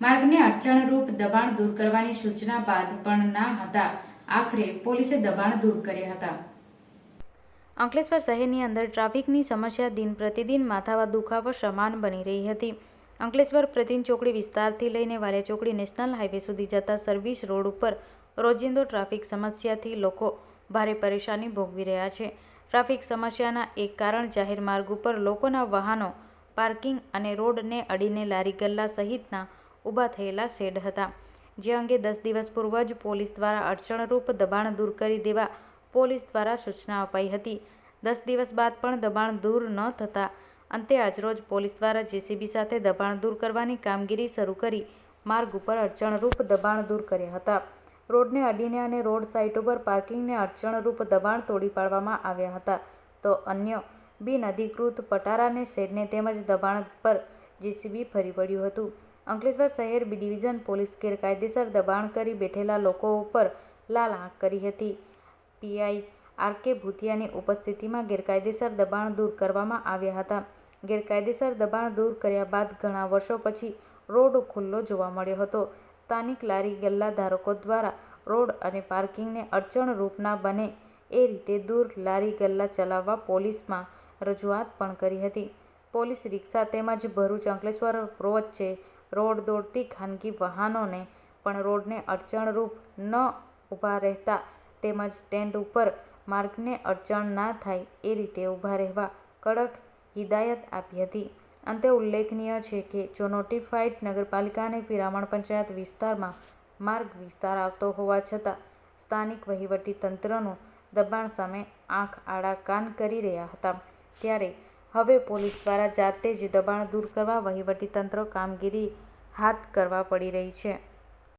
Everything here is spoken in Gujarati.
માર્ગને અડચણરૂપ દબાણ દૂર કરવાની સૂચના બાદ પણ ના હતા. આખરે પોલીસે દબાણ દૂર કર્યા હતા. અંકલેશ્વર શહેરની અંદર ટ્રાફિકની સમસ્યા દિન પ્રતિદિન માથાવા દુખાવો સમાન બની રહી હતી. અંકલેશ્વર પ્રતિન ચોકડી વિસ્તારથી લઈને વાલિયા ચોકડી નેશનલ હાઈવે સુધી જતા સર્વિસ રોડ ઉપર રોજિંદો ટ્રાફિક સમસ્યાથી લોકો ભારે પરેશાની ભોગવી રહ્યા છે. ટ્રાફિક સમસ્યાના એક કારણ જાહેર માર્ગ ઉપર લોકોના વાહનો, પાર્કિંગ અને રોડને અડીને લારી ગલ્લા સહિતના ઊભા થયેલા શેડ હતા, જે અંગે દસ દિવસ પૂર્વ જ પોલીસ દ્વારા અડચણરૂપ દબાણ દૂર કરી દેવા પોલીસ દ્વારા સૂચના અપાઈ હતી. દસ દિવસ બાદ પણ દબાણ દૂર ન થતાં અંતે આજરોજ પોલીસ દ્વારા જેસીબી સાથે દબાણ દૂર કરવાની કામગીરી શરૂ કરી, માર્ગ ઉપર અડચણરૂપ દબાણ દૂર કર્યા હતા. રોડને અડીને અને રોડ સાઇટ ઉપર પાર્કિંગને અડચણરૂપ દબાણ તોડી પાડવામાં આવ્યા હતા. તો અન્ય બિનઅધિકૃત પટારાને શેડને તેમજ દબાણ પર જેસીબી ફરી વળ્યું હતું. અંકલેશ્વર શહેર બી ડિવિઝન પોલીસ ગેરકાયદેસર દબાણ કરી બેઠેલા લોકો ઉપર લાલ આંખ કરી હતી. પીઆઈ આર કે ભૂતિયાની ઉપસ્થિતિમાં ગેરકાયદેસર દબાણ દૂર કરવામાં આવ્યા હતા. ગેરકાયદેસર દબાણ દૂર કર્યા બાદ ઘણા વર્ષો પછી રોડ ખુલ્લો જોવા મળ્યો હતો. સ્થાનિક લારી ગલ્લા ધારકો દ્વારા રોડ અને પાર્કિંગને અડચણરૂપ ના બને એ રીતે દૂર લારી ગલ્લા ચલાવવા પોલીસમાં રજૂઆત પણ કરી હતી. પોલીસ રિક્ષા તેમજ ભરૂચ અંકલેશ્વર વચ્ચે રોડ દોડતી ખાનગી વાહનોને પણ રોડને અડચણરૂપ ન ઊભા રહેતા તેમજ સ્ટેન્ડ ઉપર માર્ગને અડચણ ના થાય એ રીતે ઊભા રહેવા કડક હિદાયત આપી હતી. અંતે ઉલ્લેખનીય છે કે, જો નોટિફાઈડ નગરપાલિકાને પિરામણ પંચાયત વિસ્તારમાં માર્ગ વિસ્તાર આવતો હોવા છતાં સ્થાનિક વહીવટી તંત્રનું દબાણ સામે આંખ આડા કાન કરી રહ્યા હતા, ત્યારે હવે પોલીસ દ્વારા જાતે જ દબાણ દૂર કરવા વહીવટી તંત્ર કામગીરી હાથ કરવા પડી રહી છે.